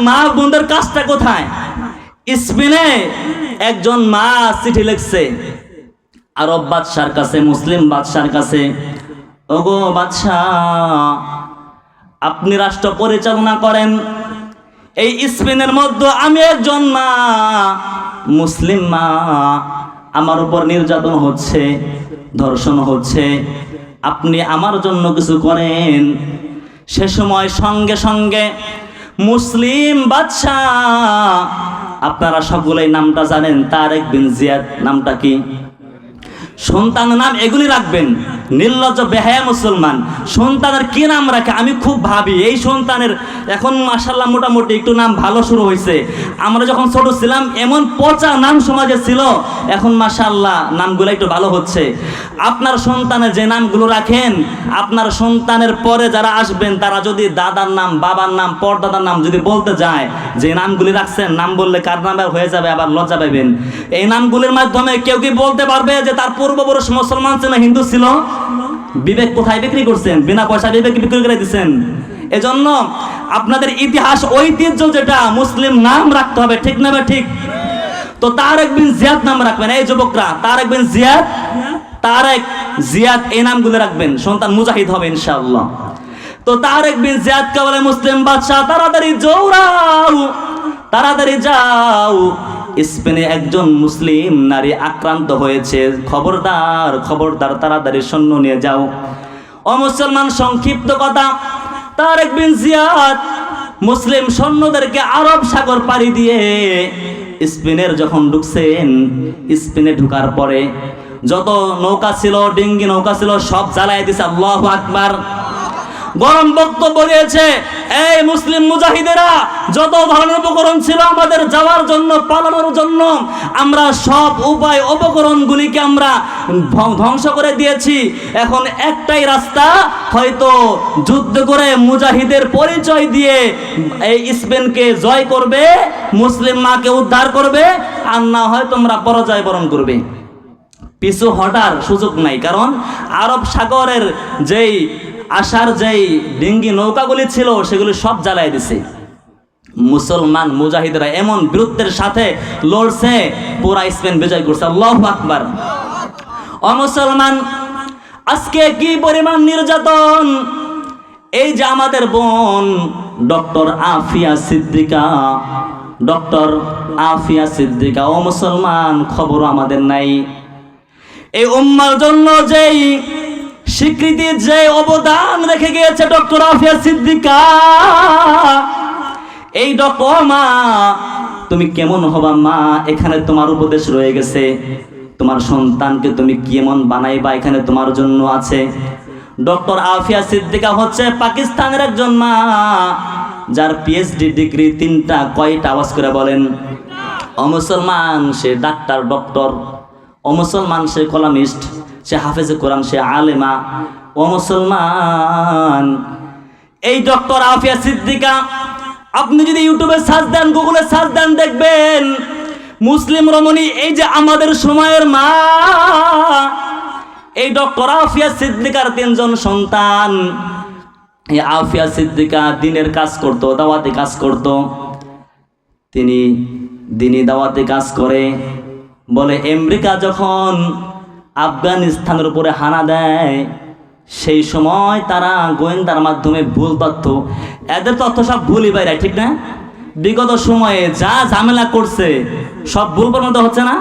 মা বোনদের কাজটা কোথায়? স্পেনে একজন মা চিঠি লিখছে। আরব বাদশার কাছে, মুসলিম বাদশার কাছে, ওগো বাদশাহ আপনি রাষ্ট্র পরিচালনা করেন। এই স্পেনের মধ্যে আমি একজন মা, মুসলিম মা। আমার উপর নির্যাতন হচ্ছে, ধর্ষণ হচ্ছে। আপনি আমার জন্য কিছু করেন। সে সময় সঙ্গে সঙ্গে মুসলিম বাদশাহ। আপনারা সকলেই নামটা জানেন তারেক বিন জিয়াদ নামটা কি? সন্তানের নাম এগুলি রাখবেন। নির্লজ্জ, বেহায়া মুসলমান। সন্তানের কি নাম রাখে আমি খুব ভাবি। এই সন্তানের এখন মাসাল্লাহ মোটামুটি একটু নাম ভালো শুরু হয়েছে আমরা যখন ছোট ছিলাম, এমন পচা নাম সমাজে ছিল। এখন মাসাল্লাহ নামগুলো একটু ভালো হচ্ছে। আপনার সন্তানের যে নামগুলো রাখেন, আপনার সন্তানের পরে যারা আসবেন, তারা যদি দাদার নাম, বাবার নাম, পরদাদার নাম যদি বলতে যায়, যে নামগুলি রাখছেন, নাম বললে কার নামে হয়ে যাবে, আবার লজ্জা পাবেন এই নামগুলির মাধ্যমে কেউ কি বলতে পারবে যে তার পূর্বপুরুষ মুসলমান ছিল, হিন্দু ছিল, বিবেক কোথায় বিক্রি করছেন? বিনা পয়সা বিবেক বিক্রি করে দিচ্ছেন এজন্য আপনাদের ইতিহাস, ঐতিহ্য যেটা, মুসলিম নাম রাখতে হবে, ঠিক না ঠিক তো তারেক বিন জিয়াদ নাম রাখবেন, এই যুবকরা। তারেক বিন জিয়াদ, তারেক জিয়াদ এই নামগুলো রাখবেন, সন্তান মুজাহিদ হবে ইনশাআল্লাহ। তো তারেক বিন জিয়াদ কে বলে, মুসলিম বাদশাহ, তাড়াতাড়ি জৌরাও তাড়াতাড়ি যাও। স্পেনে একজন মুসলিম নারী আক্রান্ত হয়েছে। খবরদার খবরদার, তাড়াতাড়ি সৈন্য নিয়ে যাও। ও মুসলমান, সংক্ষিপ্ত কথা। তারেক বিন জিয়াদ মুসলিম সৈন্যদেরকে আরব সাগর পাড়ি দিয়ে স্পেনের যখন ঢুকছেন, স্পেনে ঢুকার পরে যত নৌকা ছিল, ডিঙ্গি নৌকা ছিল, সব জ্বালাই দিছে। আল্লাহ আকবার। গরম বক্তব্য দিয়েছে, এই মুসলিম মুজাহিদেরা, যত ধরনের উপকরণ ছিল আমাদের যাওয়ার জন্য, পালানোর জন্য, আমরা সব উপায় উপকরণগুলিকে আমরা ধ্বং- ধ্বংস করে দিয়েছি। এখন একটাই রাস্তা, হয়তো যুদ্ধ করে মুজাহিদের পরিচয় দিয়ে এই স্পেনকে জয় করবে, মুসলিম মাকে উদ্ধার করবে, আর না হয় তোমরা পরাজয় বরণ করবে। পিছু হটার সুযোগ নাই, কারণ আরব সাগরের যেই আসার যেই ডিঙ্গি নৌকাগুলি ছিল, সেগুলি সব জ্বালাই দিছে। মুসলমান মুজাহিদরা এমন বীরত্বের সাথে লড়ছে, পুরা স্পেন বিজয় করছে। আল্লাহ আকবার। অমুসলমান, আজকে কি পরিমাণ নির্যাতন? এই যে আমাদের বোন, ডক্টর আফিয়া সিদ্দিকা। ডক্টর আফিয়া সিদ্দিকা, ও মুসলমান খবর আমাদের নাই। এই উম্মার জন্য যেই স্বীকৃতি যে অবদান রেখে গিয়েছে ডক্টর আফিয়া সিদ্দিকা, এই ডক্টর মা, তুমি কেমন হবা মা? এখানে তোমার উপদেশ রয়ে গেছে। তোমার সন্তানকে তুমি কেমন বানাইবা? এখানে তোমার জন্য আছে। ডক্টর আফিয়া সিদ্দিকা হচ্ছে পাকিস্তানের একজন মা, যার পিএইচডি ডিগ্রি তিনটা কয়টা? আওয়াজ করে বলেন। অমুসলমান সে ডাক্তার, ডক্টর। অমুসলমান সে কলামিস্ট, সে হাফেজে কোরআন, সে আলেমা। ও মুসলমান, এই ডক্টর আফিয়া সিদ্দিকা, আপনি যদি ইউটিউবে সার্চ দেন, গুগলে সার্চ দেন, দেখবেন মুসলিম রমণী, এই যে আমাদের সময়ের মা, এই ডক্টর আফিয়া সিদ্দিকার তিনজন সন্তান। এই আফিয়া সিদ্দিকা দিনের কাজ করত, দাওয়াতে কাজ করত। তিনি দিনী দাওয়াতে কাজ করে। বলে, আমেরিকা যখন আফগানিস্তানের উপরে হানা দেয়, সেই সময় তারা গোয়েন্দার মাধ্যমে ভুল তথ্য, এদের তথ্য সব ভুলই বাইরে, ঠিক না? বিগত সময়ে যা ঝামেলা করছে, সব ভুল পরিণত হচ্ছে না?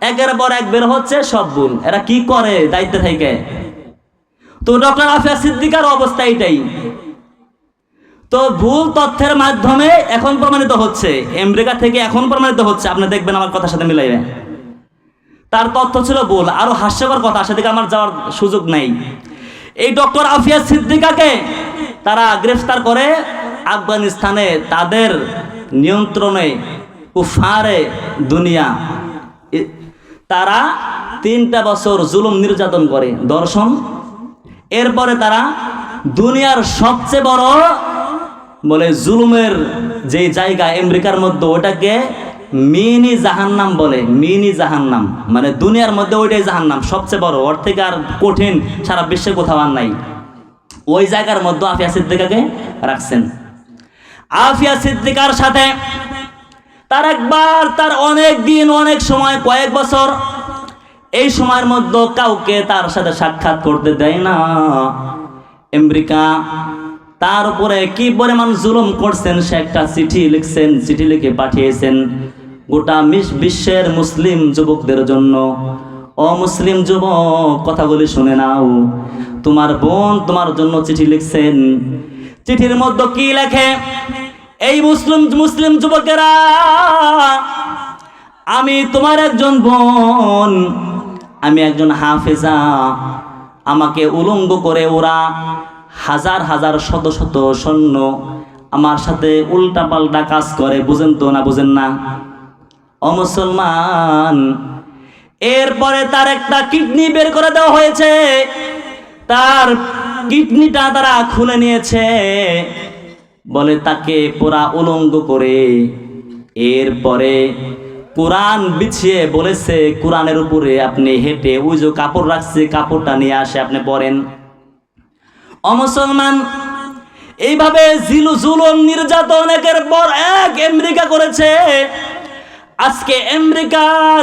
একের পর এক বের হচ্ছে, সব ভুল। এরা কি করে দায়িত্বে থেকে? তো ডক্টর আফিয়া সিদ্দিকার অবস্থা এইটাই তো ভুল তথ্যের মাধ্যমে এখন প্রমাণিত হচ্ছে। আমেরিকা থেকে এখন প্রমাণিত হচ্ছে। আপনি দেখবেন আমার কথার সাথে মিলাইবে। তার তথ্য ছিল ভুল। আরও হাস্যকর কথা সেদিকে আমার যাওয়ার সুযোগ নেই। এই ডক্টর আফিয়া সিদ্দিকাকে তারা গ্রেফতার করে আফগানিস্তানে। তাদের নিয়ন্ত্রণে কুফারে দুনিয়া। তারা তিনটা বছর জুলুম নির্যাতন করে। দর্শন। এরপরে তারা দুনিয়ার সবচেয়ে বড় বলে জুলুমের যে জায়গা আমেরিকার মধ্যে, ওটাকে মিনি জাহান্নাম বলে। মিনি জাহান্নাম। মানে দুনিয়ার মধ্যে ওইটাই জাহান্নাম, সবচেয়ে বড়। ওর থেকে আর কঠিন সারা বিশ্বে কোথাও আর নাই। ওই জায়গার মধ্যে আফিয়া সিদ্দিকাকে রাখছেন। আফিয়া সিদ্দিকার সাথে তার একবার, তার অনেক দিন, অনেক সময়, কয়েক বছর, এই সময়ের মধ্যে কাউকে তার সাথে সাক্ষাৎ করতে দেয় না। আমেরিকা তার উপরে কি পরিমাণ জুলুম করছেন সে একটা চিঠি লিখছেন, চিঠি লিখে পাঠিয়েছেন গোটা বিশ্বের মুসলিম যুবকদের জন্য। অমুসলিম যুবক, কথাগুলি শুনে নাও। তোমার বোন তোমার জন্য চিঠি লিখছেন। চিঠির মধ্যে কি লেখে? এই মুসলিম মুসলিম যুবকেরা, আমি তোমার একজন বোন, আমি একজন হাফেজা। আমাকে উলঙ্গ করে ওরা হাজার হাজার শত শত সৈন্য আমার সাথে উল্টা পাল্টা কাজ করে, বুঝেন তো না বুঝেন না? অমুসলমান এরপরে তার একটা কিডনি বের করে দেওয়া হয়েছে। তার কিডনিটা তারা খুলে নিয়েছে। বলে তাকে পুরা উলঙ্গ করে। এরপরে কোরআন বিছিয়ে বলেছে, কোরআনের উপরে আপনি হেঁটে ওই যে কাপড় রাখছে, কাপড়টা নিয়ে আসে, আপনি পরেন। অমুসলমান, এইভাবে জিলু জুলুম নির্যাতন একের পর এক আমেরিকা করেছে। আজকে আমেরিকার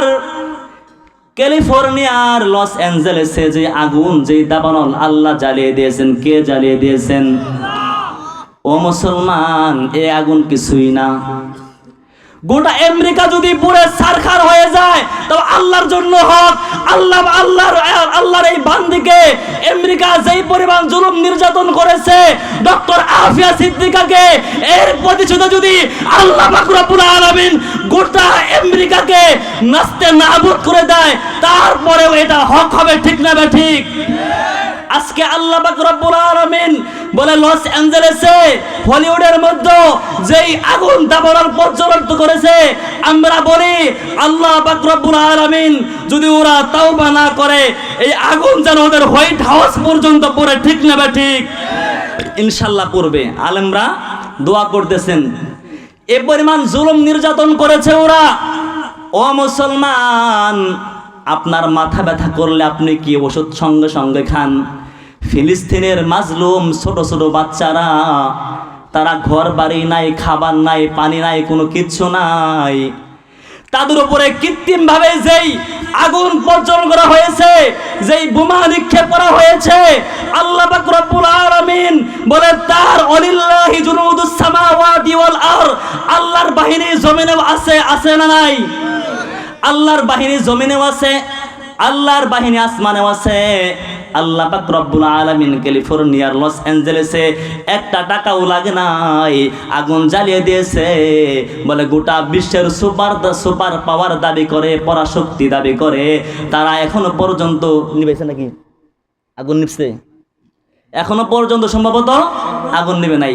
ক্যালিফোর্নিয়ার লস অ্যাঞ্জেলেসে যে আগুন, যে দাবানল আল্লাহ জ্বালিয়ে দিয়েছেন, কে জ্বালিয়ে দিয়েছেন? ও মুসলমান, এ আগুন কিছুই না। গোটা আমেরিকা যদি পুরে সারখার হয়ে যায়, তবে আল্লাহর জন্য হক। আল্লাহ, আল্লাহর আল্লাহর এই বান্দিকে আমেরিকা যেই পরিমাণ জুলুম নির্যাতন করেছে, ডক্টর আফিয়া সিদ্দিকাকে এর প্রতিশোধে যদি আল্লাহ বাকরাবুল আলামিন গোটা আমেরিকাকে নাস্তে নাবুদ করে দেয়, তারপরেও এটা হক হবে ঠিক না বে ঠিক? আজকে আল্লাহ রব্বুল আলামিন বলে লস অ্যাঞ্জেলেসে, হলিউডের মধ্যে যেই আগুন দাবানল প্রজ্বলিত করেছে, আমরা বলি আল্লাহ পাক রব্বুল আলামিন, যদি ওরা তাওবা না করে, এই আগুন যেন ওদের হোয়াইট হাউস পর্যন্ত পড়ে, ঠিক না বা ঠিক? ইনশাল্লাহ পড়বে। আলেমরা দোয়া করতেছেন। এ পরিমাণ জুলুম নির্যাতন করেছে ওরা। ও মুসলমান, আপনার মাথা ব্যথা করলে আপনি কি ওষুধ সঙ্গে সঙ্গে খান? ফিলিস্তিনের মাজলুম ছোট ছোট বাচ্চারা, তারা ঘর বাড়ি নাই, খাবার নাই, পানি নাই, কোনো কিচ্ছু নাই। তাদের উপরে কৃত্রিম ভাবে যেই আগুন প্রজ্বলন করা হয়েছে, যেই বোমা নিক্ষেপ করা হয়েছে, আল্লাহ পাক রব্বুল আলামিন বলে তার অলিল্লাহি জুনুদুস সামাওয়াতি ওয়াল আর আল্লাহর বাহিনী জমিনেও আছে আছে না নাই? আল্লাহর বাহিনী জমিনেও আছে আল্লাহর বাহিনী আসমানেও আছে। আল্লাহ পাক রব্বুল আলামিন ক্যালিফোর্নিয়ার, লস অ্যাঞ্জেলেসে একটা টাকাও লাগে নাই, আগুন জ্বালিয়ে দিয়েছে। বলে গোটা বিশ্বের সুপার সুপার পাওয়ার দাবি করে, পরাশক্তি দাবি করে। তারা এখনও পর্যন্ত নিবেছে নাকি? আগুন নিবছে? এখনও পর্যন্ত সম্ভবত আগুন নেবে নাই।